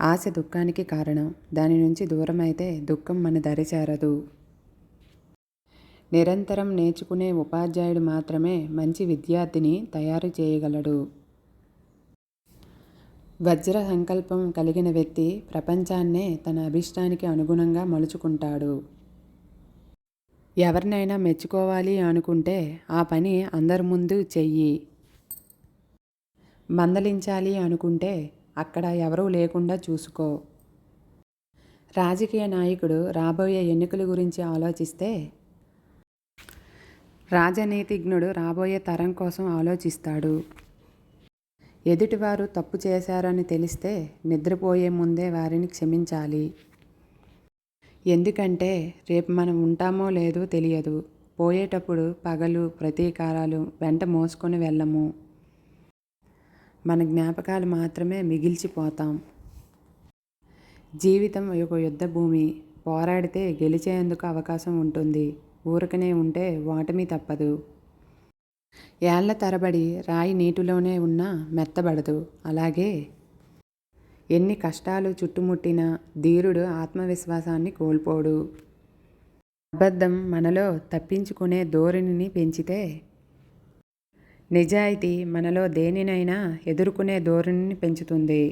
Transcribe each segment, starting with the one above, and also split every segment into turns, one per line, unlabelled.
ఆశ దుఃఖానికి కారణం. దాని నుంచి దూరమైతే దుఃఖం మన దరిచేరదు నిరంతరం నేర్చుకునే ఉపాధ్యాయుడు మాత్రమే మంచి విద్యార్థిని తయారు చేయగలడు. వజ్ర సంకల్పం కలిగిన వ్యక్తి ప్రపంచాన్నే తన అభిష్టానికి అనుగుణంగా మలుచుకుంటాడు. ఎవరినైనా మెచ్చుకోవాలి అనుకుంటే ఆ పని అందరి ముందు చెయ్యి. మందలించాలి అనుకుంటే అక్కడ ఎవరూ లేకుండా చూసుకో. రాజకీయ నాయకుడు రాబోయే ఎన్నికల గురించి ఆలోచిస్తే? రాజనీతిజ్ఞుడు రాబోయే తరం కోసం ఆలోచిస్తాడు. ఎదుటివారు తప్పు చేశారని తెలిస్తే నిద్రపోయే ముందే వారిని క్షమించాలి. ఎందుకంటే రేపు మనం ఉంటామో లేదో తెలియదు. పోయేటప్పుడు పగలు ప్రతీకారాలు వెంట మోసుకొని వెళ్ళము. మన జ్ఞాపకాలు మాత్రమే మిగిల్చిపోతాం. జీవితం ఒక యుద్ధ భూమి. పోరాడితే గెలిచేందుకు అవకాశం ఉంటుంది. ఊరకనే ఉంటే ఓటమి తప్పదు. ఏళ్ళ తరబడి రాయి నీటిలోనే ఉన్నా మెత్తబడదు. అలాగే ఎన్ని కష్టాలు చుట్టుముట్టినా ధీరుడు ఆత్మవిశ్వాసాన్ని కోల్పోడు. అబద్ధం మనలో తప్పించుకునే ధోరణిని పెంచితే నిజాయితీ మనలో దేనినైనా ఎదుర్కొనే ధోరణిని పెంచుతుంది.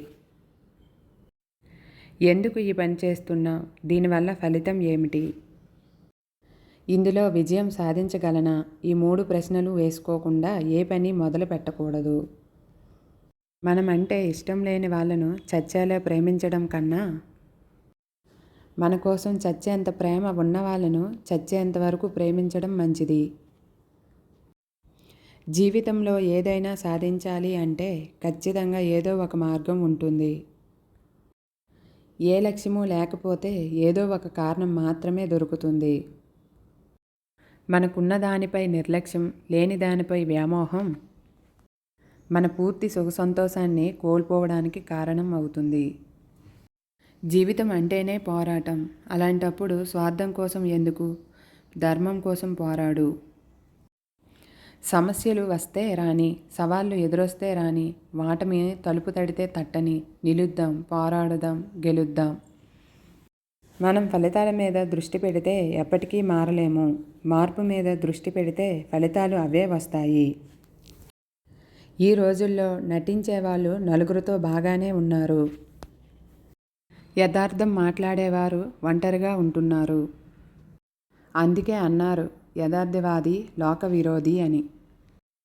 ఎందుకు ఈ పని చేస్తున్నావు? దీనివల్ల ఫలితం ఏమిటి? ఇందులో విజయం సాధించగలనా? ఈ మూడు ప్రశ్నలు వేసుకోకుండా ఏ పని మొదలు పెట్టకూడదు. మనమంటే ఇష్టం లేని వాళ్ళను చచ్చేలా ప్రేమించడం కన్నా మన కోసం చచ్చేంత ప్రేమ ఉన్న వాళ్ళను చచ్చేంత వరకు ప్రేమించడం మంచిది. జీవితంలో ఏదైనా సాధించాలి అంటే ఖచ్చితంగా ఏదో ఒక మార్గం ఉంటుంది. ఏ లక్ష్యము లేకపోతే ఏదో ఒక కారణం మాత్రమే దొరుకుతుంది. మనకున్న దానిపై నిర్లక్ష్యం లేని దానిపై వ్యామోహం మన పూర్తి సుఖ సంతోషాన్ని కోల్పోవడానికి కారణం అవుతుంది. జీవితం అంటేనే పోరాటం. అలాంటప్పుడు స్వార్థం కోసం ఎందుకు? ధర్మం కోసం పోరాడు. సమస్యలు వస్తే రాని సవాళ్ళు ఎదురొస్తే రాని వాటమి తలుపు తడితే తట్టని నిలుద్దాం పోరాడుదాం గెలుద్దాం. మనం ఫలితాల మీద దృష్టి పెడితే ఎప్పటికీ మారలేము. మార్పు మీద దృష్టి పెడితే ఫలితాలు అవే వస్తాయి. ఈ రోజుల్లో నటించే వాళ్ళు నలుగురితో బాగానే ఉన్నారు. యథార్థం మాట్లాడేవారు ఒంటరిగా ఉంటున్నారు. అందుకే అన్నారు యథార్థవాది లోక విరోధి అని.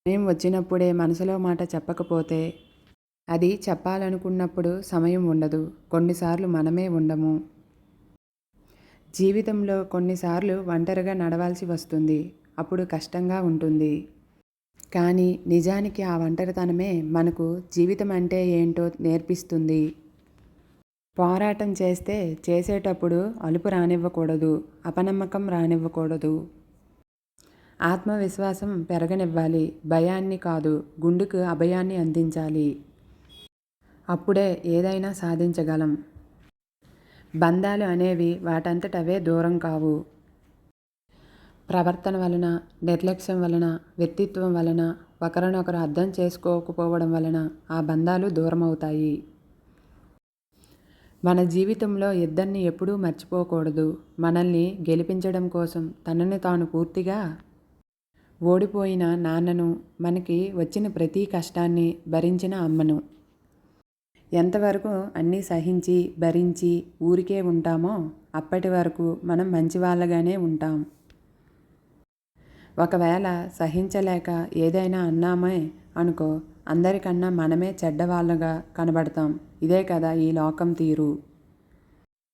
సమయం వచ్చినప్పుడే మనసులో మాట చెప్పకపోతే అది చెప్పాలనుకున్నప్పుడు సమయం ఉండదు. కొన్నిసార్లు మనమే ఉండము. జీవితంలో కొన్నిసార్లు ఒంటరిగా నడవాల్సి వస్తుంది. అప్పుడు కష్టంగా ఉంటుంది. కానీ నిజానికి ఆ ఒంటరితనమే మనకు జీవితం అంటే ఏంటో నేర్పిస్తుంది. పోరాటం చేస్తే చేసేటప్పుడు అలుపు రానివ్వకూడదు. అపనమ్మకం రానివ్వకూడదు. ఆత్మవిశ్వాసం పెరగనివ్వాలి. భయాన్ని కాదు గుండెకు అభయాన్ని అందించాలి. అప్పుడే ఏదైనా సాధించగలం. బంధాలు అనేవి వాటంతటవే దూరం కావు. ప్రవర్తన వలన నిర్లక్ష్యం వలన వ్యక్తిత్వం వలన ఒకరినొకరు అర్థం చేసుకోకపోవడం వలన ఆ బంధాలు దూరం అవుతాయి మన జీవితంలో ఇద్దరిని ఎప్పుడూ మర్చిపోకూడదు. మనల్ని గెలిపించడం కోసం తనని తాను పూర్తిగా ఓడిపోయిన నాన్నను మనకి వచ్చిన ప్రతి కష్టాన్ని భరించిన అమ్మను. ఎంతవరకు అన్నీ సహించి భరించి ఊరికే ఉంటామో అప్పటి వరకు మనం మంచివాళ్ళగానే ఉంటాం. ఒకవేళ సహించలేక ఏదైనా అన్నామే అనుకో అందరికన్నా మనమే చెడ్డవాళ్ళగా కనబడతాం. ఇదే కదా ఈ లోకం తీరు.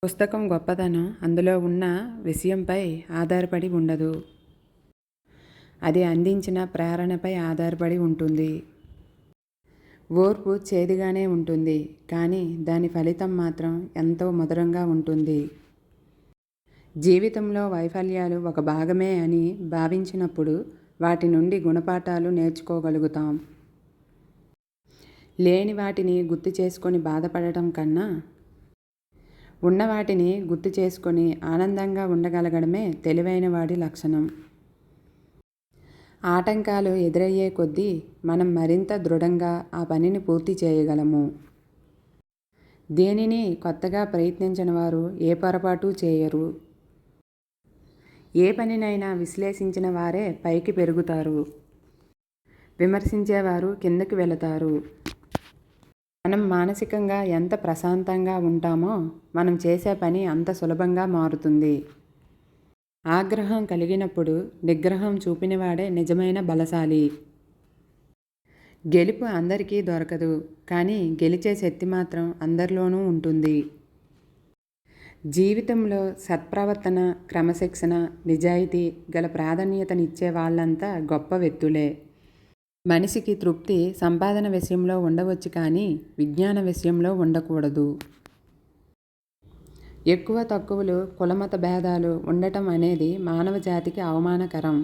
పుస్తకం గొప్పతనం అందులో ఉన్న విషయంపై ఆధారపడి ఉండదు. అది అందించిన ప్రేరణపై ఆధారపడి ఉంటుంది. ఓర్పు చేదుగానే ఉంటుంది కానీ దాని ఫలితం మాత్రం ఎంతో మధురంగా ఉంటుంది. జీవితంలో వైఫల్యాలు ఒక భాగమే అని భావించినప్పుడు వాటి నుండి గుణపాఠాలు నేర్చుకోగలుగుతాం. లేని వాటిని గుర్తు చేసుకొని బాధపడటం కన్నా ఉన్న వాటిని గుర్తు చేసుకొని ఆనందంగా ఉండగలగడమే తెలివైన వాడి లక్షణం. ఆటంకాలు ఎదురయ్యే కొద్దీ మనం మరింత దృఢంగా ఆ పనిని పూర్తి చేయగలము. దేనిని కొత్తగా ప్రయత్నించిన వారు ఏ పొరపాటు చేయరు. ఏ పనినైనా విశ్లేషించిన వారే పైకి పెరుగుతారు. విమర్శించేవారు కిందకి వెళతారు. మనం మానసికంగా ఎంత ప్రశాంతంగా ఉంటామో మనం చేసే పని అంత సులభంగా మారుతుంది. ఆగ్రహం కలిగినప్పుడు నిగ్రహం చూపినవాడే నిజమైన బలశాలి. గెలుపు అందరికీ దొరకదు కానీ గెలిచే శక్తి మాత్రం అందరిలోనూ ఉంటుంది. జీవితంలో సత్ప్రవర్తన క్రమశిక్షణ నిజాయితీ గల ప్రాధాన్యతనిచ్చే వాళ్ళంతా గొప్ప వ్యక్తులే. మనిషికి తృప్తి సంపాదన విషయంలో ఉండవచ్చు కానీ విజ్ఞాన విషయంలో ఉండకూడదు. ఎక్కువ తక్కువలు కులమత భేదాలు ఉండటం అనేది మానవ జాతికి అవమానకరం.